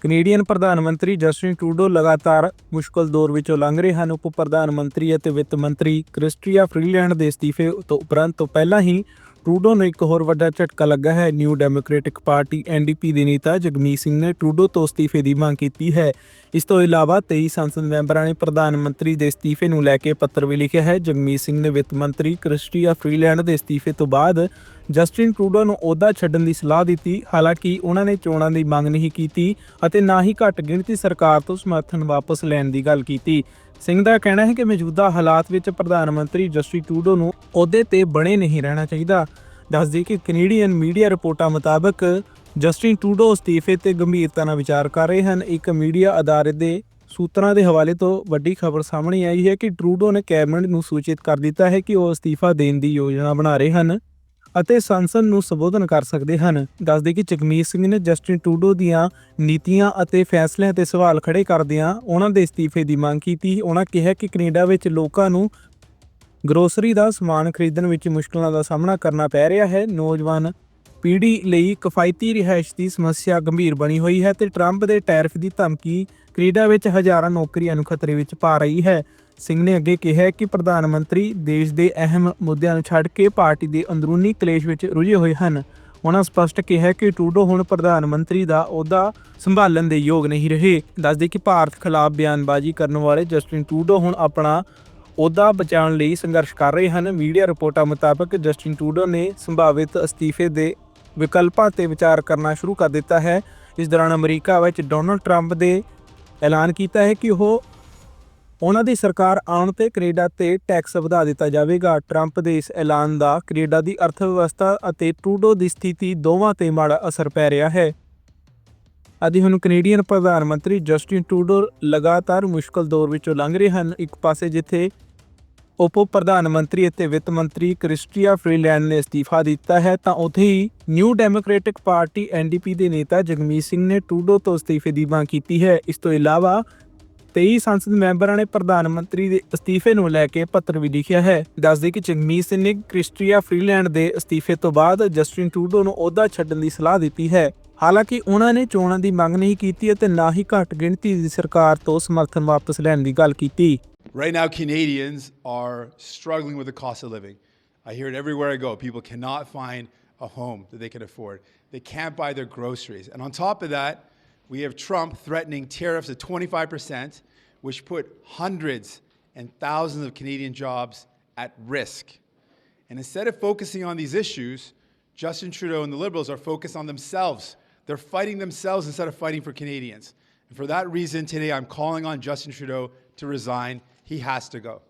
Canadian ਪ੍ਰਧਾਨ ਮੰਤਰੀ Justin Trudeau ਲਗਾਤਾਰ ਮੁਸ਼ਕਲ ਦੌਰ ਵਿੱਚੋਂ ਲੰਘ ਰਹੇ ਹਨ। ਉਪ ਪ੍ਰਧਾਨ ਮੰਤਰੀ ਅਤੇ ਵਿੱਤ ਮੰਤਰੀ ਕ੍ਰਿਸਟੀਆ ਫਰੀਲੈਂਡ ਦੇ ਅਸਤੀਫੇ ਤੋਂ ਉਪਰੰਤ ਤੋਂ ਪਹਿਲਾਂ ਹੀ ਟਰੂਡੋ ਨੂੰ ਇੱਕ ਹੋਰ ਵੱਡਾ ਝਟਕਾ ਲੱਗਾ ਹੈ। ਨਿਊ ਡੈਮੋਕ੍ਰੈਟਿਕ ਪਾਰਟੀ ਐਨਡੀਪੀ ਦੇ ਨੇਤਾ ਜਗਮੀਤ ਸਿੰਘ ਨੇ ਟਰੂਡੋ ਤੋਂ ਅਸਤੀਫੇ ਦੀ ਮੰਗ ਕੀਤੀ ਹੈ। ਇਸ ਤੋਂ ਇਲਾਵਾ 23 ਸੰਸਦ ਮੈਂਬਰਾਂ ਨੇ ਪ੍ਰਧਾਨ ਮੰਤਰੀ ਦੇ ਅਸਤੀਫੇ ਨੂੰ ਲੈ ਕੇ ਪੱਤਰ ਵੀ ਲਿਖਿਆ ਹੈ। ਜਗਮੀਤ ਸਿੰਘ ਨੇ ਵਿੱਤ ਮੰਤਰੀ ਕ੍ਰਿਸਟੀਆ ਫਰੀਲੈਂਡ ਦੇ ਅਸਤੀਫੇ ਤੋਂ ਬਾਅਦ ਜਸਟਿਨ ਟਰੂਡੋ ਨੂੰ ਅਹੁਦਾ ਛੱਡਣ ਦੀ ਸਲਾਹ ਦਿੱਤੀ। ਹਾਲਾਂਕਿ ਉਹਨਾਂ ਨੇ ਚੋਣਾਂ ਦੀ ਮੰਗ ਨਹੀਂ ਕੀਤੀ ਅਤੇ ਨਾ ਹੀ ਘੱਟ ਗਿਣਤੀ ਸਰਕਾਰ ਤੋਂ ਸਮਰਥਨ ਵਾਪਸ ਲੈਣ ਦੀ ਗੱਲ ਕੀਤੀ। ਸਿੰਘ ਦਾ ਕਹਿਣਾ ਹੈ ਕਿ ਮੌਜੂਦਾ ਹਾਲਾਤ ਵਿੱਚ ਪ੍ਰਧਾਨ ਮੰਤਰੀ ਜਸਟਿਨ ਟੂਡੋ ਨੂੰ ਅਹੁਦੇ ਤੇ ਬਣੇ ਨਹੀਂ ਰਹਿਣਾ ਚਾਹੀਦਾ। ਦੱਸਦੀ ਕਿ ਕੈਨੇਡੀਅਨ ਮੀਡੀਆ ਰਿਪੋਰਟਾਂ ਮੁਤਾਬਕ ਜਸਟਿਨ ਟੂਡੋ ਅਸਤੀਫੇ ਤੇ ਗੰਭੀਰਤਾ ਨਾਲ ਵਿਚਾਰ ਕਰ ਰਹੇ ਹਨ। ਇੱਕ ਮੀਡੀਆ ਅਦਾਰੇ ਦੇ ਸੂਤਰਾਂ ਦੇ ਹਵਾਲੇ ਤੋਂ ਵੱਡੀ ਖਬਰ ਸਾਹਮਣੇ ਆਈ ਹੈ ਕਿ ਟਰੂਡੋ ਨੇ ਕੈਬਨਿਟ ਨੂੰ ਸੂਚਿਤ ਕਰ ਦਿੱਤਾ ਹੈ ਕਿ ਉਹ ਅਸਤੀਫਾ ਦੇਣ ਦੀ ਯੋਜਨਾ ਬਣਾ ਰਹੇ ਹਨ। ਅਤੇ ਸੰਸਦ ਨੂੰ ਸੰਬੋਧਨ ਕਰ ਸਕਦੇ ਹਨ। ਦੱਸਦੇ ਕਿ ਜਗਮੀਤ ਸਿੰਘ ਨੇ ਜਸਟਿਨ ਟੂਡੋ ਦੀਆਂ ਨੀਤੀਆਂ ਅਤੇ ਫੈਸਲਿਆਂ ਤੇ ਸਵਾਲ ਖੜੇ ਕਰਦਿਆਂ ਉਹਨਾਂ ਦੇ ਅਸਤੀਫੇ ਦੀ ਮੰਗ ਕੀਤੀ। ਉਹਨਾਂ ਕਿਹਾ ਕਿ ਕੈਨੇਡਾ ਵਿੱਚ ਲੋਕਾਂ ਨੂੰ ਗਰੋਸਰੀ ਦਾ ਸਮਾਨ ਖਰੀਦਣ ਵਿੱਚ ਮੁਸ਼ਕਲਾਂ ਦਾ ਸਾਹਮਣਾ ਕਰਨਾ ਪੈ ਰਿਹਾ ਹੈ। ਨੌਜਵਾਨ ਪੀੜ੍ਹੀ ਲਈ ਕਿਫਾਇਤੀ ਰਿਹਾਇਸ਼ ਦੀ ਸਮੱਸਿਆ ਗੰਭੀਰ ਬਣੀ ਹੋਈ ਹੈ ਤੇ ਟਰੰਪ ਦੇ ਟੈਰਿਫ ਦੀ ਧਮਕੀ ਕੈਨੇਡਾ ਵਿੱਚ ਹਜ਼ਾਰਾਂ ਨੌਕਰੀਆਂ ਨੂੰ ਖਤਰੇ ਵਿੱਚ ਪਾ ਰਹੀ ਹੈ। ਸਿੰਘ ਨੇ ਅੱਗੇ ਕਿਹਾ ਕਿ ਪ੍ਰਧਾਨ ਮੰਤਰੀ ਦੇਸ਼ ਦੇ ਅਹਿਮ ਮੁੱਦਿਆਂ ਨੂੰ ਛੱਡ ਕੇ ਪਾਰਟੀ ਦੇ ਅੰਦਰੂਨੀ ਕਲੇਸ਼ ਵਿੱਚ ਰੁੱਝੇ ਹੋਏ ਹਨ। ਉਹਨਾਂ ਸਪਸ਼ਟ ਕਿਹਾ ਕਿ ਟਰੂਡੋ ਹੁਣ ਪ੍ਰਧਾਨ ਮੰਤਰੀ ਦਾ ਅਹੁਦਾ ਸੰਭਾਲਣ ਦੇ ਯੋਗ ਨਹੀਂ ਰਹੇ। ਦੱਸਦੇ ਕਿ ਭਾਰਤ ਖਿਲਾਫ ਬਿਆਨਬਾਜ਼ੀ ਕਰਨ ਵਾਲੇ ਜਸਟਿਨ ਟਰੂਡੋ ਹੁਣ ਆਪਣਾ ਅਹੁਦਾ ਬਚਾਉਣ ਲਈ ਸੰਘਰਸ਼ ਕਰ ਰਹੇ ਹਨ। ਮੀਡੀਆ ਰਿਪੋਰਟਾਂ ਮੁਤਾਬਕ ਜਸਟਿਨ ਟਰੂਡੋ ਨੇ ਸੰਭਾਵਿਤ ਅਸਤੀਫੇ ਦੇ ਵਿਕਲਪਾਂ ਤੇ ਵਿਚਾਰ ਕਰਨਾ ਸ਼ੁਰੂ ਕਰ ਦਿੱਤਾ ਹੈ। ਇਸ ਦੌਰਾਨ ਅਮਰੀਕਾ ਵਿੱਚ ਡੋਨਲਡ ਟਰੰਪ ਦੇ ਐਲਾਨ ਕੀਤਾ ਹੈ ਕਿ ਉਹ ਉਹਨਾਂ ਦੀ ਸਰਕਾਰ ਆਉਣ ਤੇ ਕੈਨੇਡਾ ਤੇ ਟੈਕਸ ਵਧਾ ਦਿੱਤਾ ਜਾਵੇਗਾ। ਟਰੰਪ ਦੇ ਇਸ ਐਲਾਨ ਦਾ ਕੈਨੇਡਾ ਦੀ ਅਰਥ ਵਿਵਸਥਾ ਅਤੇ ਟਰੂਡੋ ਦੀ ਸਥਿਤੀ ਦੋਵਾਂ ਤੇ ਮਾੜਾ ਅਸਰ ਪੈ ਰਿਹਾ ਹੈ। ਅਦੀ ਹੁਣ ਕੈਨੇਡੀਅਨ ਪ੍ਰਧਾਨ ਮੰਤਰੀ ਜਸਟਿਨ ਟਰੂਡੋ ਲਗਾਤਾਰ ਮੁਸ਼ਕਲ ਦੌਰ ਵਿੱਚੋਂ ਲੰਘ ਰਹੇ ਹਨ। ਇੱਕ ਪਾਸੇ ਜਿੱਥੇ ਉਪ ਪ੍ਰਧਾਨ ਮੰਤਰੀ ਅਤੇ ਵਿੱਤ ਮੰਤਰੀ ਕ੍ਰਿਸਟੀਆ ਫਰੀਲੈਂਡ ਨੇ ਅਸਤੀਫਾ ਦਿੱਤਾ ਹੈ, ਤਾਂ ਉੱਥੇ ਹੀ ਨਿਊ ਡੈਮੋਕ੍ਰੈਟਿਕ ਪਾਰਟੀ ਐਨਡੀਪੀ ਦੇ ਨੇਤਾ ਜਗਮੀਤ ਸਿੰਘ ਨੇ ਟੂਡੋ ਤੋਂ ਅਸਤੀਫੇ ਦੀ ਮੰਗ ਕੀਤੀ ਹੈ। ਇਸ ਤੋਂ ਇਲਾਵਾ 23 ਸੰਸਦ ਮੈਂਬਰਾਂ ਨੇ ਪ੍ਰਧਾਨ ਮੰਤਰੀ ਦੇ ਅਸਤੀਫੇ ਨੂੰ ਲੈ ਕੇ ਪੱਤਰ ਵੀ ਲਿਖਿਆ ਹੈ। ਦੱਸਦੇ ਕਿ ਜਗਮੀਤ ਸਿੰਘ ਨੇ ਕ੍ਰਿਸਟੀਆ ਫਰੀਲੈਂਡ ਦੇ ਅਸਤੀਫੇ ਤੋਂ ਬਾਅਦ ਜਸਟਿਨ ਟੂਡੋ ਨੂੰ ਅਹੁਦਾ ਛੱਡਣ ਦੀ ਸਲਾਹ ਦਿੱਤੀ ਹੈ। ਹਾਲਾਂਕਿ ਉਹਨਾਂ ਨੇ ਚੋਣਾਂ ਦੀ ਮੰਗ ਨਹੀਂ ਕੀਤੀ ਅਤੇ ਨਾ ਹੀ ਘੱਟ ਗਿਣਤੀ ਦੀ ਸਰਕਾਰ ਤੋਂ ਸਮਰਥਨ ਵਾਪਸ ਲੈਣ ਦੀ ਗੱਲ ਕੀਤੀ। Right now, Canadians are struggling with the cost of living. I hear it everywhere I go. People cannot find a home that they can afford. They can't buy their groceries. And on top of that, we have Trump threatening tariffs at 25%, which put hundreds and thousands of Canadian jobs at risk. And instead of focusing on these issues, Justin Trudeau and the Liberals are focused on themselves. They're fighting themselves instead of fighting for Canadians. And for that reason, today I'm calling on Justin Trudeau to resign. He has to go.